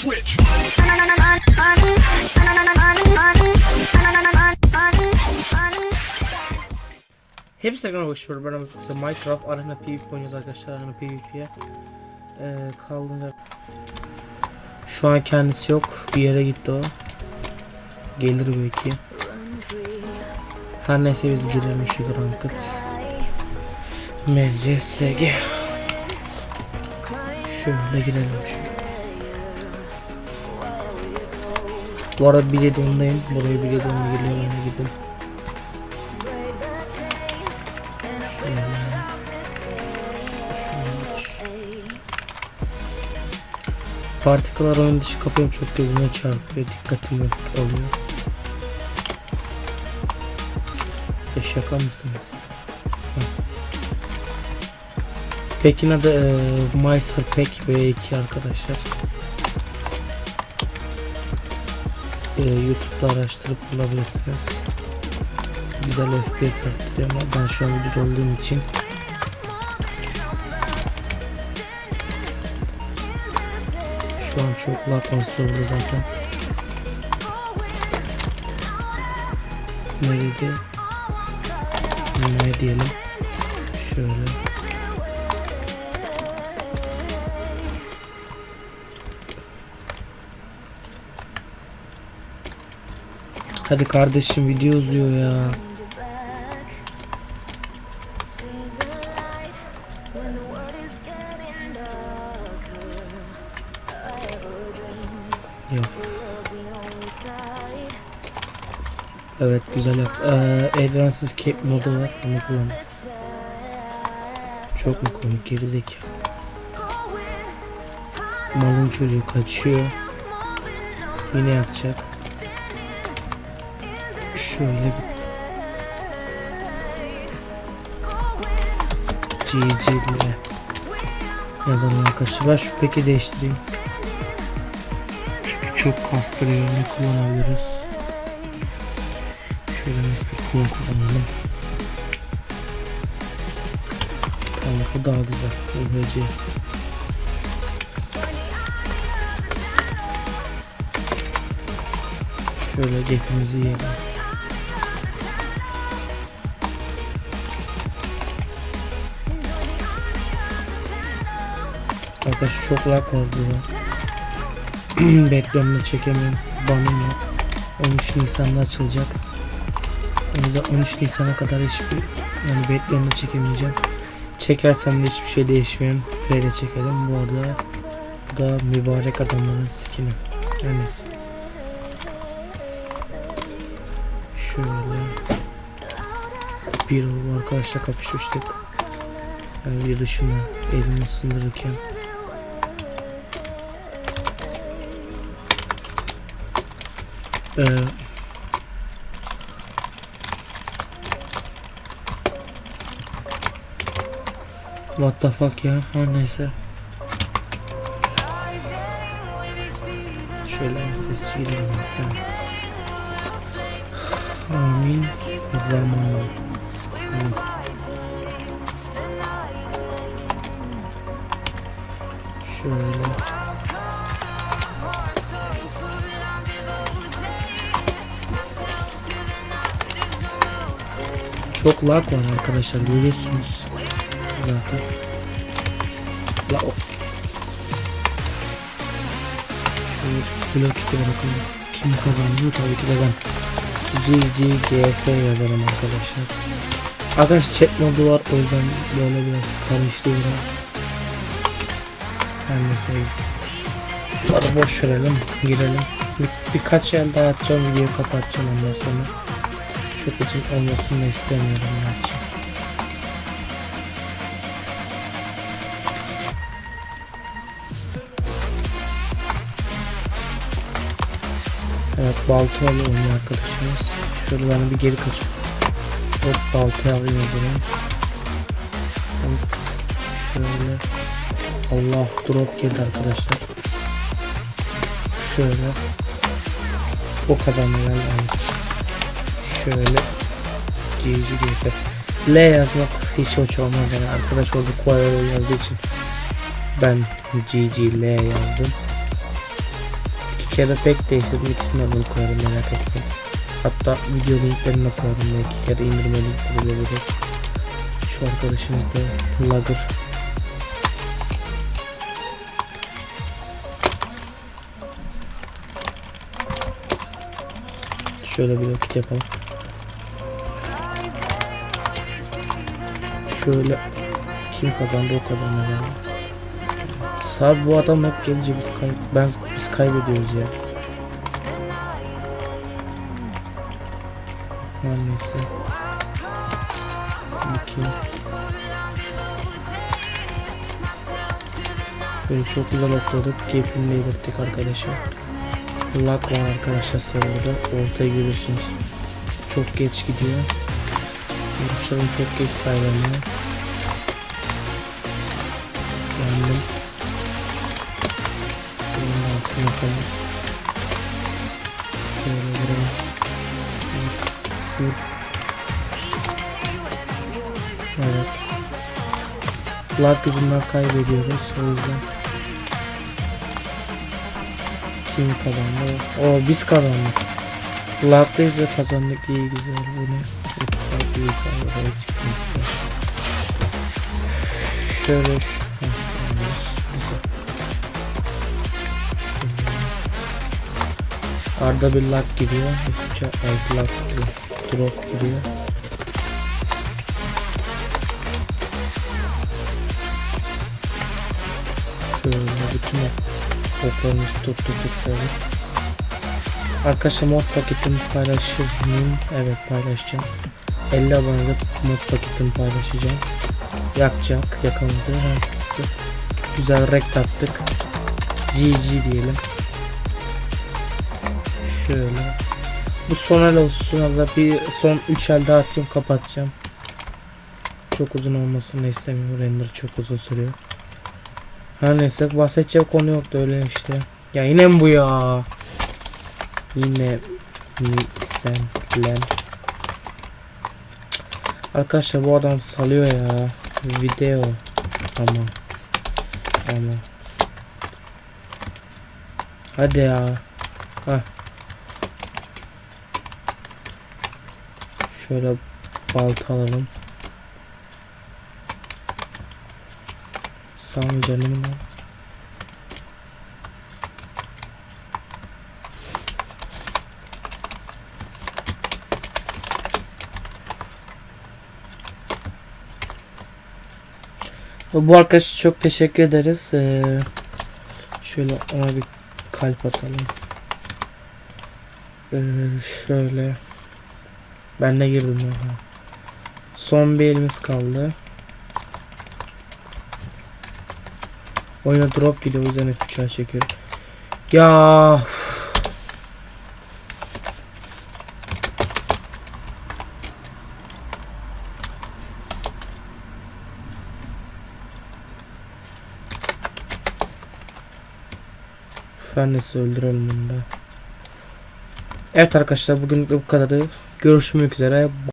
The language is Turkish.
switch. Hepsi tekrar hoşçakalın. Ben işte Minecraft Arena PvP oynuyoruz arkadaşlar. Arena PvP'ye. Ee, kaldığında şu an kendisi yok. Bir yere gitti o. Gelir belki. Her neyse biz girelim şu ranked. MCSG. Şöyle girelim şu. Bu arada bir ondayım. Buraya bir onunla geliyor. Ona gidin. Şöyle. Partikalar oyun dışı kapıyorum çok gözüme çarpıyor dikkatimi alıyor. E şaka mısınız? Heh. Pekin adı e, Meister Pack V2 arkadaşlar. E, YouTube'da araştırıp bulabilirsiniz. Güzel FPS arttırıyor ama ben şu an video olduğum için Şu an çok lag serverda zaten. Neydi? Ne diyelim? Şöyle. Hadi kardeşim video uzuyor ya. Evet güzel yap. Ee, Elrensiz cape modu var. Onu kullan. Çok mu komik gerizekalı. Malın çocuğu kaçıyor. Yine yapacak. Şöyle bir GG diye yazalım arkadaşlar. Ben şu peki değiştireyim. Çok kastırıyor. Ne kullanabiliriz? Şöyle Mr. Cool kullanalım. Tamam bu daha güzel. UHC. Şöyle gapimizi yiyelim. Arkadaş çok lag var burada. Beklemini çekemiyorum. Banım yok. 13 Nisan'da açılacak. O yüzden 13 Nisan'a kadar hiçbir yani beklemini çekemeyeceğim. Çekersem de hiçbir şey değişmiyor. Böyle çekelim. Bu arada da mübarek adamların skini. Her neyse. Şöyle bir arkadaşla kapışmıştık. Yani bir dışına elini sındırırken Ee, What the fuck ya? Her neyse. Şöyle ses çiğneyelim evet. Amin. Zaman. Neyse. Şöyle Çok lag var arkadaşlar görüyorsunuz zaten. La o. Şöyle blok bakalım. Kim kazandı? Tabii ki de ben. GGGF yazarım arkadaşlar. Arkadaşlar chat modu var o yüzden böyle biraz karıştı biraz. Her neyse. Bunları boş verelim girelim. Bir, birkaç yer daha atacağım videoyu kapatacağım ondan sonra. Çok uzun olmasını da istemiyorum gerçi. Evet balta alıyor oynuyor arkadaşımız. Ben bir geri kaçıp Hop baltayı alayım. Şöyle. Allah drop geldi arkadaşlar. Şöyle. O kazandı yani. Şöyle. GG GF. L yazmak hiç hoş olmaz yani arkadaş olduk Koyar yazdığı için ben GG L yazdım. iki kere pek değiştirdim. İkisini adını koyarım merak etmeyin. Hatta video linklerini koyarım belki da indirme linkleri olur. Şu arkadaşımız da Lagger. Şöyle bir vakit yapalım. Şöyle kim kazandı o kazandı. Sabi bu adam hep gelince biz kayıp ben biz kaybediyoruz ya. Her neyse. Bakayım. Şöyle çok güzel okladık. Gap'ini belirttik arkadaşlar. Lag var arkadaşlar sırada. Ortaya görüyorsunuz. Çok geç gidiyor. Vuruşlarım çok geç saylanıyor. Yandım. Bunun altına kalır. Şöyle. Vur. Vur. Evet. Lag yüzünden kaybediyoruz. O yüzden. Kim kazandı? O biz kazandık. Lag'dayız ve kazandık. İyi güzel. Bu ne? Büyük oraya çıkmak ister. Şöyle şu. Arda bir lag giriyor. F3'e ay lag. Drop giriyor. Şöyle bütün oklarımızı tutturduk sayılır. Arkadaşlar mod paketimi paylaşır mıyım? Evet paylaşacağım. 50 abonede mod paketimi paylaşacağım. Yakacak. Herkese güzel rekt attık. GG diyelim. Şöyle. Bu son el olsun. Valla bir son 3 el daha atayım kapatacağım. Çok uzun olmasını istemiyorum. Render çok uzun sürüyor. Her neyse bahsedecek konu yoktu öyle işte. Ya yine bu ya? Yine mi sen lan? Arkadaşlar bu adam salıyor ya. Video. Tamam. Tamam. Hadi ya. Hah. Şöyle balta alalım. Sağ canım. Bu arkadaşa çok teşekkür ederiz. Ee, şöyle ona bir kalp atalım. Ee, şöyle. Ben de girdim ya. Son bir elimiz kaldı. Oyuna drop gidiyor o yüzden F3'er çekiyorum. Ya Fernesi öldürelim bunu da. Evet arkadaşlar bugün bu kadarı. Görüşmek üzere.